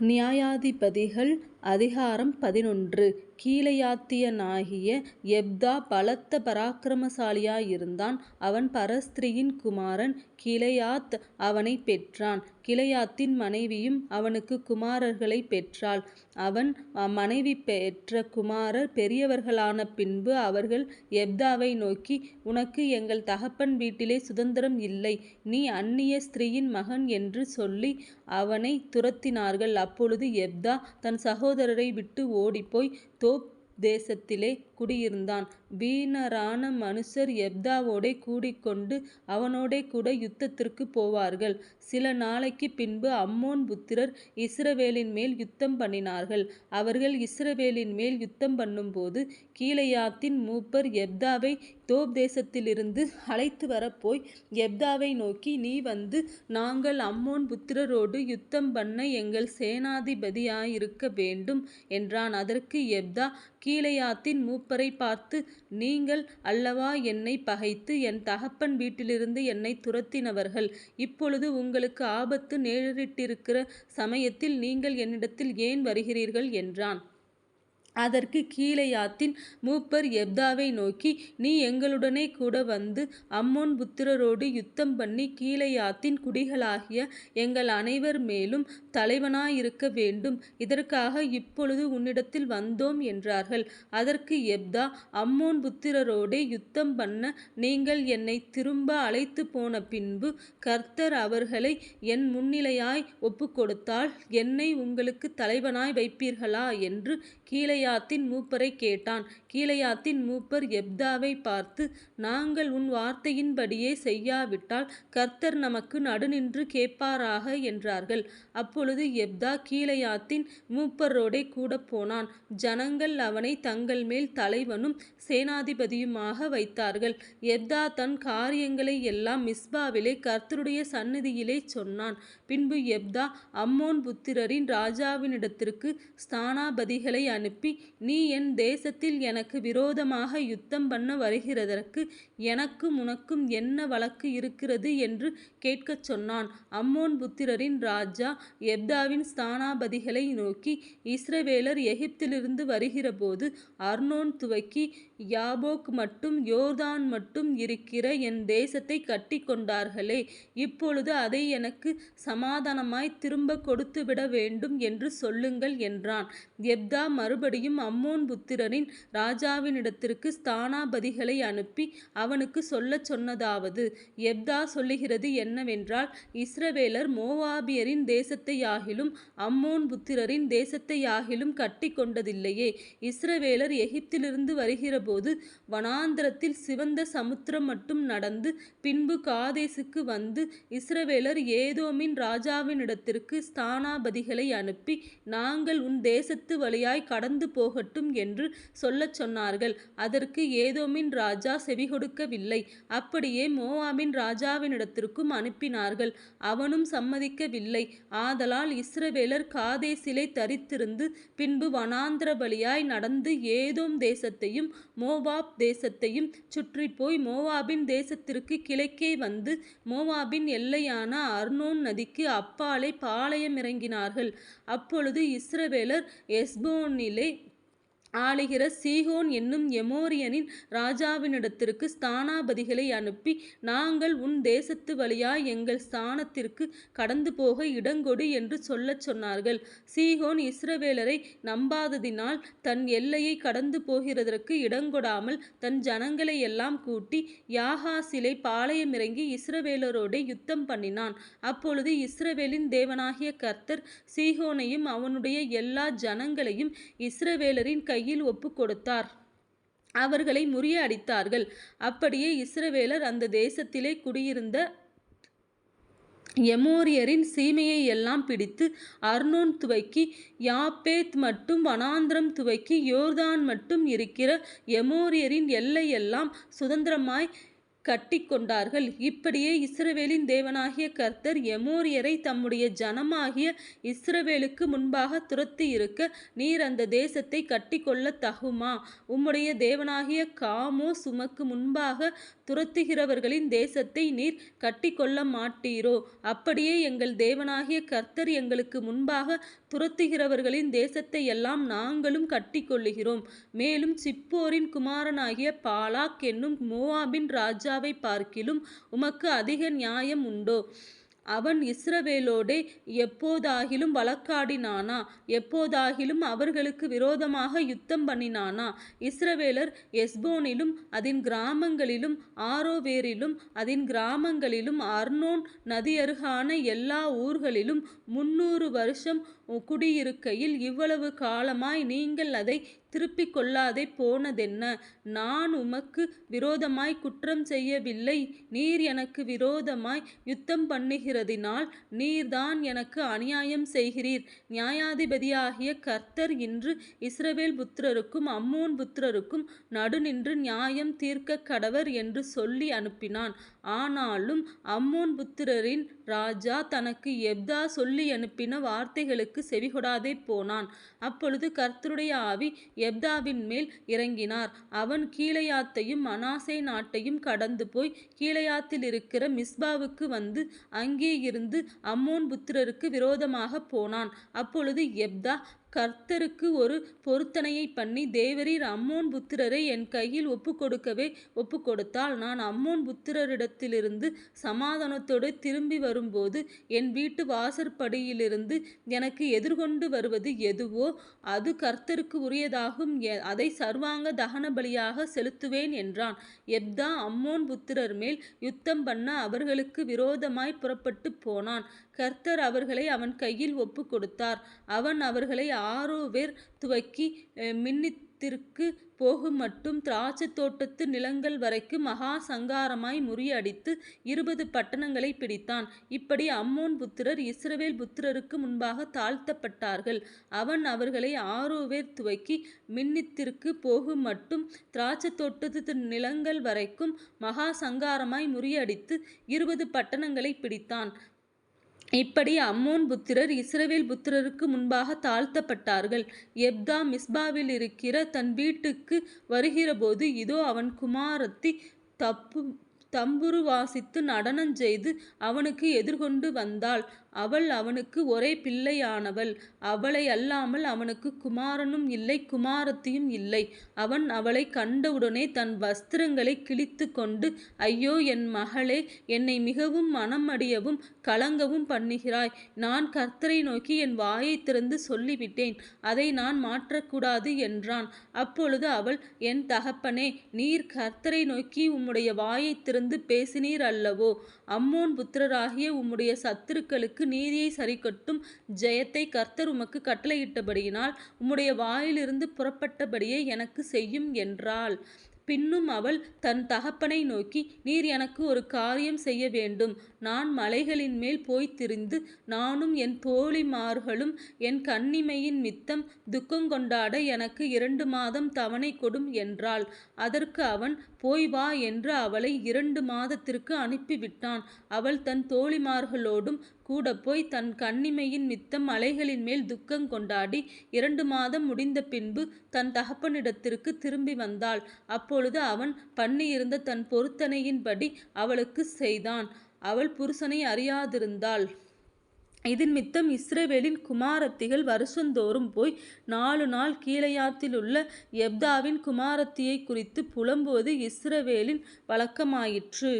நியாயாதிபதிகள் அதிகாரம் பதினொன்று கீலேயாத்தியனாகிய எப்தா பலத்த பராக்கிரமசாலியாயிருந்தான். அவன் பரஸ்திரியின் குமாரன் கிலெயாத் அவனைப் பெற்றான். கிலெயாத்தின் மனைவியும் அவனுக்குக் குமாரர்களைப் பெற்றாள். அவன் மனைவி பெற்ற குமாரர் பெரியவர்களான பின்பு அவர்கள் எப்தாவை நோக்கி உனக்கு எங்கள் தகப்பன் வீட்டிலே சுதந்திரம் இல்லை. நீ அந்நிய ஸ்திரீயின் மகன் என்று சொல்லி அவனை துரத்தினார்கள். அப்பொழுது எப்தா தன் சகோ சகோதரரை விட்டு ஓடிப்போய் தோப் தேசத்திலே குடியிருந்தான். வீணரான மனுஷர் யெப்தாவோடே கூடிக்கொண்டு அவனோடே கூட யுத்தத்திற்குப் போவார்கள். சில நாளைக்குப் பின்பு அம்மோன் புத்திரர் இஸ்ரவேலின் மேல் யுத்தம் பண்ணினார்கள் அவர்கள் இஸ்ரவேலின் மேல் யுத்தம் பண்ணும்போது கீலேயாத்தின் மூப்பர் எப்தாவை தோப் தேசத்திலிருந்து அழைத்துவரப் போய் எப்தாவை நோக்கி நீ வந்து நாங்கள் அம்மோன் புத்திரரோடு யுத்தம் பண்ண எங்கள் சேனாதிபதியாயிருக்க வேண்டும் என்றான். அதற்கு எப்தா கீலேயாத்தின் மூப்பரைப் பார்த்து நீங்கள் அல்லவா என்னைப் பகைத்து என் தகப்பன் வீட்டிலிருந்து என்னைத் துரத்தினவர்கள். இப்பொழுது உங்களுக்கு ஆபத்து நேரிட்டிருக்கிற சமயத்தில் நீங்கள் என்னிடத்தில் ஏன் வருகிறீர்கள்? என்றான். அதற்கு கீலேயாத்தின் மூப்பர் யெப்தாவை நோக்கி நீ எங்களுடனே கூட வந்து அம்மோன் புத்திரரோடு யுத்தம் பண்ணி கீலேயாத்தின் குடிகளாகிய எங்கள் அனைவர் மேலும் தலைவனாயிருக்க வேண்டும். இதற்காக இப்பொழுது உன்னிடத்தில் வந்தோம் என்றார்கள். அதற்கு எப்தா அம்மோன் புத்திரரோடே யுத்தம் பண்ண நீங்கள் என்னை திரும்ப அழைத்து போன பின்பு கர்த்தர் அவர்களை என் முன்னிலையாய் ஒப்புக்கொடுத்தால் என்னை உங்களுக்கு தலைவனாய் வைப்பீர்களா? என்று கீழையாத்தின் மூப்பரைக் கேட்டான். கீழையாத்தின் மூப்பர் எப்தாவை பார்த்து நாங்கள் உன் வார்த்தையின்படியே செய்யாவிட்டால் கர்த்தர் நமக்கு நடுநின்று கேட்பாராக என்றார்கள். அப்பொழுது எப்தா கீழையாத்தின் மூப்பரோடே கூட போனான் ஜனங்கள் அவனை தங்கள் மேல் தலைவனும் சேனாதிபதியுமாக வைத்தார்கள். எப்தா தன் காரியங்களை எல்லாம் மிஸ்பாவிலே கர்த்தருடைய சந்நிதியிலே சொன்னான். பின்பு எப்தா அம்மோன் புத்திரரின் ராஜாவினிடத்திற்கு ஸ்தானாபதிகளை அனுப்பி நீ என் தேசத்தில் எனக்கு விரோதமாக யுத்தம் பண்ண வருகிறதற்கு எனக்கும் உனக்கும் என்ன வழக்கு இருக்கிறது? என்று கேட்கச் சொன்னான். அம்மோன் புத்திரரின் ராஜா எப்தாவின் ஸ்தானாபதிகளை நோக்கி இஸ்ரவேலர் எகிப்திலிருந்து வருகிறபோது அர்னோன் துவக்கி யபோக் மட்டும் யோர்தான் மட்டும் இருக்கிற என் தேசத்தைக் கட்டிக்கொண்டார்களே. இப்பொழுது அதை எனக்கு சமாதானமாய் திரும்பக் கொடுத்துவிட வேண்டும் என்று சொல்லுங்கள் என்றான். யெப்தா மறுபடியும் அம்மோன் புத்திரரின் ராஜாவினிடத்திற்கு ஸ்தானாபதிகளை அனுப்பி அவனுக்குச் சொல்லச் சொன்னதாவது எப்தா சொல்லுகிறது என்னவென்றால் இஸ்ரவேலர் மோவாபியரின் தேசத்தையாகிலும் அம்மோன் புத்திரரின் தேசத்தையாகிலும் கட்டிக்கொண்டதில்லையே. இஸ்ரவேலர் எகிப்திலிருந்து வருகிறபோது வனாந்திரத்தில் சிவந்த சமுத்திரம் மட்டும் நடந்து பின்பு காதேசுக்கு வந்து இஸ்ரவேலர் ஏதோமின் ராஜாவினிடத்திற்கு ஸ்தானாபதிகளை அனுப்பி நாங்கள் உன் தேசத்து வழியாய் கடந்து போகட்டும் என்று சொல்லச் சொன்னார்கள். அதற்கு ஏதோமின் ராஜா செவிகொடுக்கவில்லை. அப்படியே மோவாபின் ராஜாவினிடத்திற்கும் அனுப்பினார்கள் அவனும் சம்மதிக்கவில்லை. ஆதலால் இஸ்ரவேலர் காதேசிலை தரித்திருந்து பின்பு வனாந்திர வழியாய் நடந்து ஏதோம் தேசத்தையும் மோவாப் தேசத்தையும் சுற்றிப்போய் மோவாபின் தேசத்திற்கு கிழக்கே வந்து மோவாபின் எல்லையான அர்னோன் நதிக்கு அப்பாலே பாளையமிறங்கினார்கள். அப்பொழுது இஸ்ரவேலர் எஸ்போனிலே ஆளுகிற சீகோன் என்னும் எமோரியனின் ராஜாவினிடத்திற்கு ஸ்தானாபதிகளை அனுப்பி நாங்கள் உன் தேசத்து வழியாய் எங்கள் ஸ்தானத்திற்கு கடந்து போக இடங்கொடு என்று சொல்லச் சொன்னார்கள். சீகோன் இஸ்ரவேலரை நம்பாததினால் தன் எல்லையை கடந்து போகிறதற்கு இடங்கொடாமல் தன் ஜனங்களை எல்லாம் கூட்டி யாகாசிலை பாளையமிறங்கி இஸ்ரவேலரோடே யுத்தம்பண்ணினான். அப்பொழுது இஸ்ரவேலின் தேவனாகிய கர்த்தர் சீகோனையும் அவனுடைய எல்லா ஜனங்களையும் இஸ்ரவேலரின் கை கையில் ஒப்பு கொடுத்தார் அவர்களை முறியடித்தார்கள். அப்படியே இஸ்ரவேலர் அந்த தேசத்திலே குடியிருந்த எமோரியரின் சீமையை எல்லாம் பிடித்து அர்னோன் துவக்கி யாப்பேத் மட்டும் வனாந்திரம் துவக்கி யோர்தான் மட்டும் இருக்கிற எமோரியரின் எல்லையெல்லாம் சுதந்திரமாய் கட்டி கொண்டார்கள் இப்படியே இஸ்ரவேலின் தேவனாகிய கர்த்தர் எமோரியரை தம்முடைய ஜனமாகிய இஸ்ரவேலுக்கு முன்பாக துரத்தியிருக்க நீர் அந்த தேசத்தை கட்டிக்கொள்ளத் தகுமா? உம்முடைய தேவனாகிய காமோ சுமக்கு முன்பாக துரத்துகிறவர்களின் தேசத்தை நீர் கட்டிக்கொள்ள மாட்டீரோ? அப்படியே எங்கள் தேவனாகிய கர்த்தர் எங்களுக்கு முன்பாக துரத்துகிறவர்களின் தேசத்தை எல்லாம் நாங்களும் கட்டிக்கொள்ளுகிறோம். மேலும் சிப்போரின் குமாரனாகிய பாலாக் என்னும் மோவாபின் ராஜாவை பார்க்கிலும் உமக்கு அதிக நியாயம் உண்டோ? அவன் இஸ்ரவேலோடே எப்போதாகிலும் வழக்காடினானா? எப்போதாகிலும் அவர்களுக்கு விரோதமாக யுத்தம் பண்ணினானா? இஸ்ரவேலர் எஸ்போனிலும் அதன் கிராமங்களிலும் ஆரோவேரிலும் அதன் கிராமங்களிலும் அர்னோன் நதியருகான எல்லா ஊர்களிலும் முன்னூறு வருஷம் குடியிருக்கையில் இவ்வளவு காலமாய் நீங்கள் அதை திருப்பிக் கொள்ளாதே போனதென்ன? நான் உமக்கு விரோதமாய் குற்றம் செய்யவில்லை. நீர் எனக்கு விரோதமாய் யுத்தம் பண்ணுகிறதினால் நீர்தான் எனக்கு அநியாயம் செய்கிறீர். நியாயாதிபதியாகிய கர்த்தர் இன்று இஸ்ரவேல் புத்திரருக்கும் அம்மோன் புத்திரருக்கும் நடுநின்று நியாயம் தீர்க்க கடவர் என்று சொல்லி அனுப்பினான். ஆனாலும் அம்மோன் புத்திரரின் ராஜா தனக்கு எப்தா சொல்லி அனுப்பின வார்த்தைகளுக்கு செவிகொடாதே போனான். அப்பொழுது கர்த்தருடைய ஆவி எப்தாவின் மேல் இறங்கினார். அவன் கீழையாத்தையும் மனாசே நாட்டையும் கடந்து போய் கீழையாத்தில் இருக்கிற மிஸ்பாவுக்கு வந்து அங்கே இருந்து அம்மோன் புத்திரருக்கு விரோதமாக போனான். அப்பொழுது எப்தா கர்த்தருக்கு ஒரு பொருத்தனையை பண்ணி தேவரீர் அம்மோன் புத்திரரை என் கையில் ஒப்பு கொடுக்கவே ஒப்பு கொடுத்தால் நான் அம்மோன் புத்திரரிடத்திலிருந்து சமாதானத்தோடு திரும்பி வரும்போது என் வீட்டு வாசற்படியிலிருந்து எனக்கு எதிர்கொண்டு வருவது எதுவோ அது கர்த்தருக்கு உரியதாகும். அதை சர்வாங்க தகன பலியாக செலுத்துவேன் என்றான். எப்தா அம்மோன் புத்திரர் மேல் யுத்தம் பண்ண அவர்களுக்கு விரோதமாய் புறப்பட்டு போனான். கர்த்தர் அவர்களை அவன் கையில் ஒப்பு கொடுத்தார் அவன் அவர்களை ஆரோவேர் துவக்கி மின்னித்திற்கு போகுமட்டும் திராட்சைத் தோட்டத்து நிலங்கள் வரைக்கும் மகா சங்காரமாய் முறியடித்து இருபது பட்டணங்களை பிடித்தான். இப்படி அம்மோன் புத்திரர் இஸ்ரவேல் புத்திரருக்கு முன்பாக தாழ்த்தப்பட்டார்கள். அவன் அவர்களை ஆரோவேர் துவக்கி மின்னித்திற்கு போகுமட்டும் திராட்சைத் தோட்டத்து நிலங்கள் வரைக்கும் மகா சங்காரமாய் முறியடித்து இருபது பட்டணங்களை பிடித்தான். இப்படி அம்மோன் புத்திரர் இஸ்ரவேல் புத்திரருக்கு முன்பாக தாழ்த்தப்பட்டார்கள். எப்தா மிஸ்பாவில் இருக்கிற தன் வீட்டுக்கு வருகிறபோது இதோ அவன் குமாரத்தி தப்பு தம்புரு வாசித்து நடனம் செய்து அவனுக்கு எதிர்கொண்டு வந்தாள். அவள் அவனுக்கு ஒரே பிள்ளையானவள். அவளை அல்லாமல் அவனுக்கு குமாரனும் இல்லை குமாரத்தியும் இல்லை. அவன் அவளை கண்டவுடனே தன் வஸ்திரங்களை கிழித்து கொண்டு ஐயோ என் மகளே என்னை மிகவும் மனமடியவும் கலங்கவும் பண்ணுகிறாய். நான் கர்த்தரை நோக்கி என் வாயை திறந்து சொல்லிவிட்டேன். அதை நான் மாற்றக்கூடாது என்றான். அப்பொழுது அவள் என் தகப்பனே நீர் கர்த்தரை நோக்கி உம்முடைய வாயை திறந்து பேசினீர் அல்லவோ? அம்மோன் புத்திரராகிய உம்முடைய சத்துருக்களுக்கு நீதியை சரிக்கட்டும் ஜெயத்தை கர்த்தர் உமக்கு கட்டளையிட்டபடியினால் உம்முடைய வாயிலிருந்து புறப்பட்டபடியே எனக்கு செய்யும் என்றாள். பின்னும் அவள் தன் தகப்பனை நோக்கி நீர் எனக்கு ஒரு காரியம் செய்ய வேண்டும். நான் மலைகளின் மேல் போய் திரிந்து நானும் என் தோழிமார்களும் என் கண்ணிமையின் மித்தம் துக்கங்கொண்டாட எனக்கு இரண்டு மாதம் தவணை கொடும் என்றாள். அதற்கு அவன் போய் வா என்று அவளை இரண்டு மாதத்திற்கு அனுப்பிவிட்டான். அவள் தன் தோழிமார்களோடும் கூட போய் தன் கண்ணிமையின் மித்தம் மலைகளின் மேல் துக்கம் கொண்டாடி இரண்டு மாதம் முடிந்த பின்பு தன் தகப்பனிடத்திற்கு திரும்பி வந்தாள். அப்போ அப்பொழுது அவன் பண்ணியிருந்த தன் பொருத்தனையின்படி அவளுக்கு செய்தான். அவள் புருஷனை அறியாதிருந்தாள். இதன் மித்தம் இஸ்ரேவேலின் குமாரத்திகள் வருஷந்தோறும் போய் நாலு நாள் கீழையாத்திலுள்ள எப்தாவின் குமாரத்தியை குறித்து புலம்புவது இஸ்ரவேலின் வழக்கமாயிற்று.